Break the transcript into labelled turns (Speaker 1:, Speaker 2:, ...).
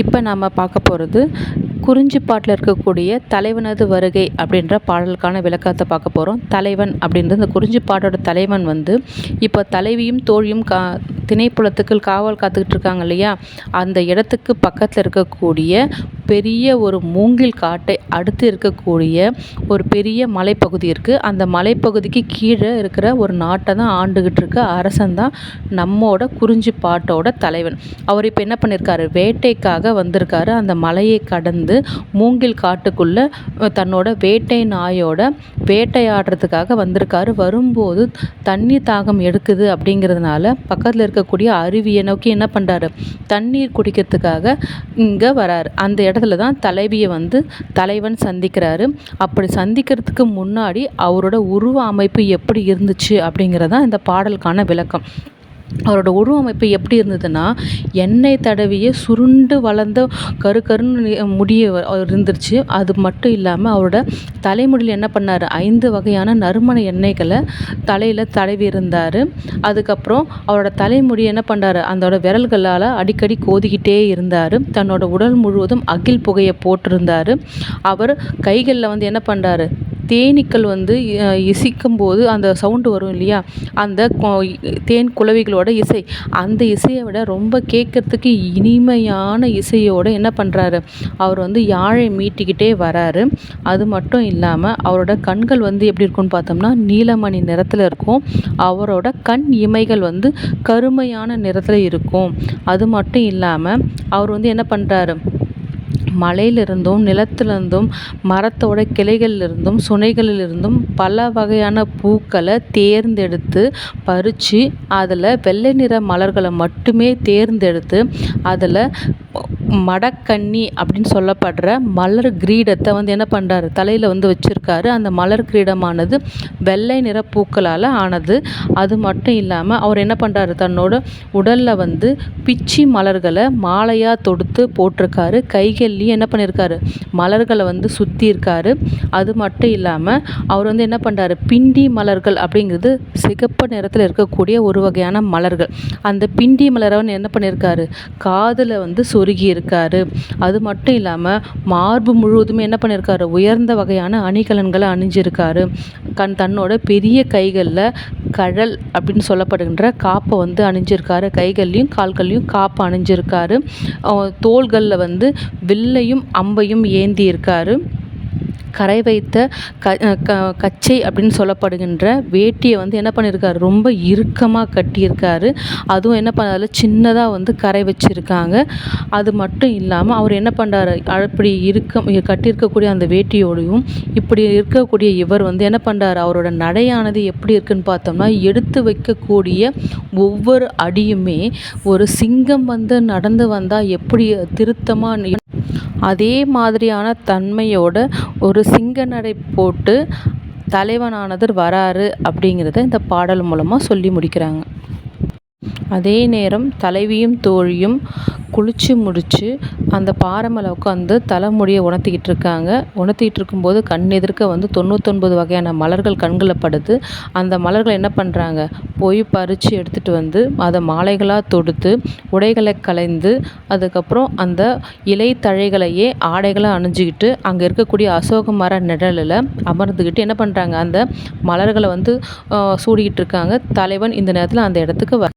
Speaker 1: இப்போ நாம் பார்க்க போகிறது குறிஞ்சிப்பாட்டில் இருக்கக்கூடிய தலைவனது வருகை அப்படின்ற பாடலுக்கான விளக்கத்தை பார்க்க போகிறோம் தலைவன் அப்படின்றது இந்த குறிஞ்சிப்பாட்டோட தலைவன் வந்து இப்போ தலைவியும் தோழியும் கா திணைப்புலத்துக்கு காவல் காத்துக்கிட்டு இருக்காங்க இல்லையா? அந்த இடத்துக்கு பக்கத்தில் இருக்கக்கூடிய பெரிய ஒரு மூங்கில் காட்டை அடுத்து இருக்கக்கூடிய ஒரு பெரிய மலைப்பகுதி இருக்குது அந்த மலைப்பகுதிக்கு கீழே இருக்கிற ஒரு நாட்டை தான் ஆண்டுகிட்டு இருக்க அரசன் தான் நம்மோட குறிஞ்சிப்பாட்டோட தலைவன். அவர் இப்போ என்ன பண்ணியிருக்காரு வேட்டைக்காக வந்திருக்காரு. அந்த மலையை கடந்து மூங்கில் காட்டுக்குள்ளே தன்னோட வேட்டை நாயோட வேட்டையாடுறதுக்காக வந்திருக்காரு. வரும்போது தண்ணி தாகம் எடுக்குது அப்படிங்கிறதுனால பக்கத்தில் இருக்கக்கூடிய அருவியை நோக்கி என்ன பண்ணுறாரு தண்ணீர் குடிக்கிறதுக்காக இங்கே வராரு. அந்த இடத்துல தான் தலைவியை வந்து தலைவன் சந்திக்கிறாரு. அப்படி சந்திக்கிறதுக்கு முன்னாடி அவரோட உருவ அமைப்பு எப்படி இருந்துச்சு அப்படிங்கிறதான் இந்த பாடலுக்கான விளக்கம். அவரோட உருவமைப்பு எப்படி இருந்ததுன்னா எண்ணெய் தடவிய சுருண்டு வளர்ந்த கரு கருன்னு முடிய இருந்துருச்சு. அது மட்டும் இல்லாமல் அவரோட தலைமுடியில் என்ன பண்ணார்? ஐந்து வகையான நறுமண எண்ணெய்களை தலையில் தடவி இருந்தார். அதுக்கப்புறம் அவரோட தலைமுடி என்ன பண்ணார்? அதோட விரல்களால் அடிக்கடி கோதிக்கிட்டே இருந்தார். தன்னோட உடல் முழுவதும் அகில் புகையை போட்டிருந்தார். அவர் கைகளில் வந்து என்ன பண்ணுறாரு தேனீக்கள் வந்து இசைக்கும் போது அந்த சவுண்டு வரும் இல்லையா? அந்த தேன் குளவிகளோட இசை. அந்த இசையை விட ரொம்ப கேட்கறதுக்கு இனிமையான இசையோடு என்ன பண்ணுறாரு அவர் வந்து யாழை மீட்டிக்கிட்டே வராரு. அது மட்டும் இல்லாமல் அவரோட கண்கள் வந்து எப்படி இருக்கும்னு பார்த்தோம்னா நீலமணி நிறத்தில் இருக்கும். அவரோட கண் இமைகள் வந்து கருமையான நிறத்தில் இருக்கும். அது மட்டும் இல்லாமல் அவர் வந்து என்ன பண்ணுறாரு மலையிலிருந்தும் நிலத்திலிருந்தும் மரத்தோட கிளைகளிலிருந்தும் சுனைகளிலிருந்தும் பல வகையான பூக்களை தேர்ந்தெடுத்து பறித்து அதில் வெள்ளை நிற மலர்களை மட்டுமே தேர்ந்தெடுத்து அதில் மடக்கன்னி அப்படின்னு சொல்லப்படுற மலர் கிரீடத்தை வந்து என்ன பண்ணுறாரு தலையில் வந்து வச்சுருக்காரு. அந்த மலர் கிரீடமானது வெள்ளை நிற பூக்களால் ஆனது. அது மட்டும் இல்லாமல் அவர் என்ன பண்ணுறாரு தன்னோட உடலில் வந்து பிச்சி மலர்களை மாலையாக தொடுத்து போட்டிருக்காரு. கைகள் கைகள்லேயும் என்ன பண்ணியிருக்காரு மலர்களை வந்து சுற்றி இருக்காரு அது மட்டும் இல்லாமல் அவர் வந்து என்ன பண்ணுறாரு பிண்டி மலர்கள் அப்படிங்கிறது சிகப்பு நிறத்தில் இருக்கக்கூடிய ஒரு வகையான மலர்கள். அந்த பிண்டி மலரை வந்து என்ன பண்ணியிருக்காரு காதில் வந்து சொருகி இருக்காரு அது மட்டும் இல்லாமல் மார்பு முழுவதுமே என்ன பண்ணியிருக்காரு உயர்ந்த வகையான அணிகலன்களை அணிஞ்சிருக்காரு. கண் தன்னோட பெரிய கைகளில் கழல் அப்படின்னு சொல்லப்படுகின்ற காப்பை வந்து அணிஞ்சிருக்காரு. கைகள்லையும் கால்கள்லையும் காப்பு அணிஞ்சிருக்காரு. தோள்களில் வந்து வில்லையும் அம்பையும் ஏந்தி இருக்காரு. கரை வைத்த க க கச்சை அப்படின்னு சொல்லப்படுகின்ற வேட்டியை வந்து என்ன பண்ணியிருக்காரு ரொம்ப இறுக்கமாக கட்டியிருக்காரு. அதுவும் என்ன பண்ண சின்னதாக வந்து கரை வச்சுருக்காங்க. அது மட்டும் இல்லாமல் அவர் என்ன பண்ணுறாரு அப்படி இருக்க கட்டியிருக்கக்கூடிய அந்த வேட்டியோடையும் இப்படி இருக்கக்கூடிய இவர் வந்து என்ன பண்ணுறாரு அவரோட நடையானது எப்படி இருக்குன்னு பார்த்தோம்னா எடுத்து வைக்கக்கூடிய ஒவ்வொரு அடியுமே ஒரு சிங்கம் வந்து நடந்து வந்தால் எப்படி திருத்தமாக அதே மாதிரியான தன்மையோட ஒரு சிங்க நடை போட்டு தலைவனானவர் வராரு அப்படிங்கிறத இந்த பாடல் மூலமாக சொல்லி முடிக்கிறாங்க. அதே நேரம் தலைவியும் தோழியும் குளித்து முடித்து அந்த பாறை மேலே உட்காந்து தலைமுடியை உணர்த்திக்கிட்டு இருக்காங்க. உணர்த்திக்கிட்டு இருக்கும்போது கண் எதிர்க்க வந்து தொண்ணூத்தொன்பது வகையான மலர்கள் கண்களில் படுது. அந்த மலர்கள் என்ன பண்ணுறாங்க போய் பறித்து எடுத்துகிட்டு வந்து அதை மாலைகளாக தொடுத்து உடைகளை கலைந்து அதுக்கப்புறம் அந்த இலை தழைகளையே ஆடைகளாக அணிஞ்சிக்கிட்டு அங்கே இருக்கக்கூடிய அசோக மர நிழலில் அமர்ந்துக்கிட்டு என்ன பண்ணுறாங்க அந்த மலர்களை வந்து சூடிக்கிட்டு இருக்காங்க. தலைவன் இந்த நேரத்தில் அந்த இடத்துக்கு வ